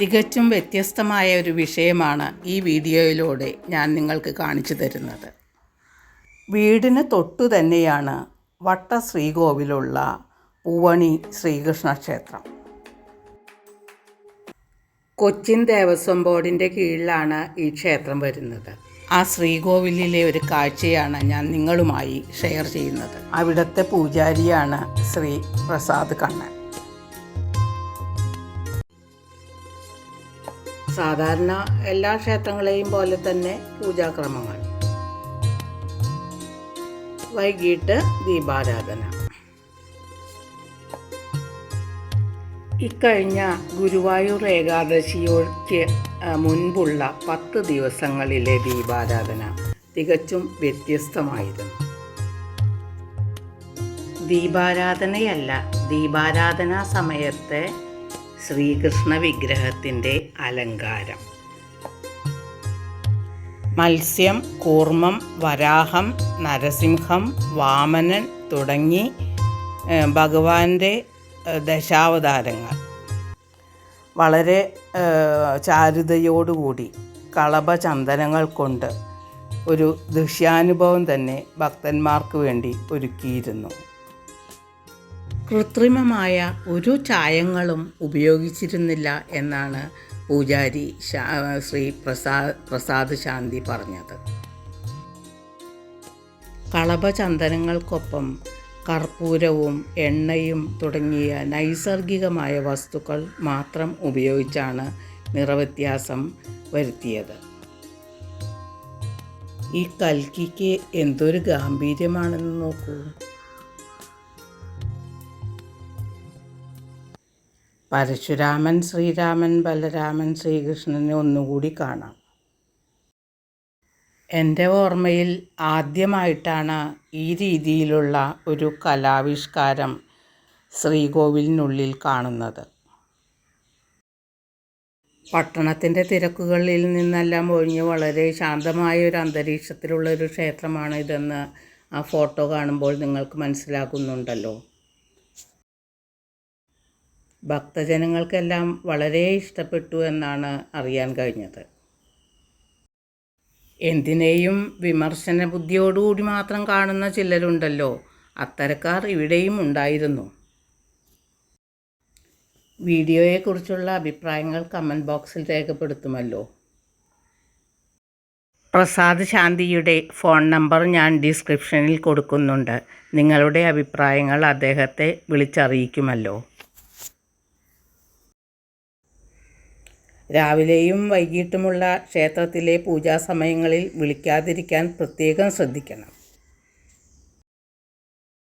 തികച്ചും വ്യത്യസ്തമായ ഒരു വിഷയമാണ് ഈ വീഡിയോയിലൂടെ ഞാൻ നിങ്ങൾക്ക് കാണിച്ചു തരുന്നത്. വീടിന് തൊട്ടു തന്നെയാണ് വട്ട ശ്രീകോവിലുള്ള പൂവണി ശ്രീകൃഷ്ണ ക്ഷേത്രം. കൊച്ചിൻ ദേവസ്വം ബോർഡിന്റെ കീഴിലാണ് ഈ ക്ഷേത്രം വരുന്നത്. ആ ശ്രീകോവിലിലെ ഒരു കാഴ്ചയാണ് ഞാൻ നിങ്ങളുമായി ഷെയർ ചെയ്യുന്നത്. അവിടുത്തെ പൂജാരിയാണ് ശ്രീ പ്രസാദ് കണ്ണൻ. സാധാരണ എല്ലാ ക്ഷേത്രങ്ങളെയും പോലെ തന്നെ പൂജാക്രമങ്ങൾ. വൈകിട്ട് ദീപാരാധന. ഇക്കഴിഞ്ഞ ഗുരുവായൂർ ഏകാദശിയോക്ക് മുൻപുള്ള പത്ത് ദിവസങ്ങളിലെ ദീപാരാധന തികച്ചും വ്യത്യസ്തമായിരുന്നു. ദീപാരാധനയല്ല ദീപാരാധനാ സമയത്തെ ശ്രീകൃഷ്ണ വിഗ്രഹത്തിന്റെ അലങ്കാരം. മത്സ്യം കൂർമ്മം വരാഹം നരസിംഹം വാമനൻ തുടങ്ങി ഭഗവാന്റെ ദശാവതാരങ്ങൾ. വളരെ ചാരുതയോടുകൂടി കളഭചന്ദനങ്ങൾ കൊണ്ട് ഒരു ദൃശ്യാനുഭവം തന്നെ ഭക്തന്മാർക്ക് വേണ്ടി ഒരുക്കിയിരുന്നു. കൃത്രിമമായ ഒരു ചായങ്ങളും ഉപയോഗിച്ചിരുന്നില്ല എന്നാണ് പൂജാരി ശ്രീ പ്രസാദ് പ്രസാദ് ശാന്തി പറഞ്ഞത്. കളഭചന്ദനങ്ങൾക്കൊപ്പം കർപ്പൂരവും എണ്ണയും തുടങ്ങിയ നൈസർഗികമായ വസ്തുക്കൾ മാത്രം ഉപയോഗിച്ചാണ് നിറവ്യത്യാസം വരുത്തിയത്. ഈ കൽക്കിക്ക് എന്തൊരു ഗാംഭീര്യമാണെന്ന് നോക്കൂ. പരശുരാമൻ ശ്രീരാമൻ ബലരാമൻ ശ്രീകൃഷ്ണനെ ഒന്നുകൂടി കാണാം. എന്റെ ഓർമ്മയിൽ ആദ്യമായിട്ടാണ് ഈ രീതിയിലുള്ള ഒരു കലാവിഷ്കാരം ശ്രീകോവിലിനുള്ളിൽ കാണുന്നത്. പട്ടണത്തിന്റെ തിരക്കുകളിൽ നിന്നെല്ലാം ഒഴിഞ്ഞ് വളരെ ശാന്തമായ ഒരു അന്തരീക്ഷത്തിലുള്ള ഒരു ക്ഷേത്രമാണ് ഇതെന്ന് ആ ഫോട്ടോ കാണുമ്പോൾ നിങ്ങൾക്ക് മനസ്സിലാകുന്നുണ്ടല്ലോ. ഭക്തജനങ്ങൾക്കെല്ലാം വളരെ ഇഷ്ടപ്പെട്ടു എന്നാണ് അറിയാൻ കഴിഞ്ഞത്. എന്തിനേയും വിമർശന ബുദ്ധിയോടുകൂടി മാത്രം കാണുന്ന ചിലരുണ്ടല്ലോ. അത്തരക്കാർ ഇവിടെയും ഉണ്ടായിരുന്നു. വീഡിയോയെക്കുറിച്ചുള്ള അഭിപ്രായങ്ങൾ കമന്റ് ബോക്സിൽ രേഖപ്പെടുത്തുമല്ലോ. പ്രസാദ് ശാന്തിയുടെ ഫോൺ നമ്പർ ഞാൻ ഡിസ്ക്രിപ്ഷനിൽ കൊടുക്കുന്നുണ്ട്. നിങ്ങളുടെ അഭിപ്രായങ്ങൾ അദ്ദേഹത്തെ വിളിച്ചറിയിക്കുമല്ലോ. രാവിലെയും വൈകിട്ടുമുള്ള ക്ഷേത്രത്തിലെ പൂജാസമയങ്ങളിൽ വിളിക്കാതിരിക്കാൻ പ്രത്യേകം ശ്രദ്ധിക്കണം.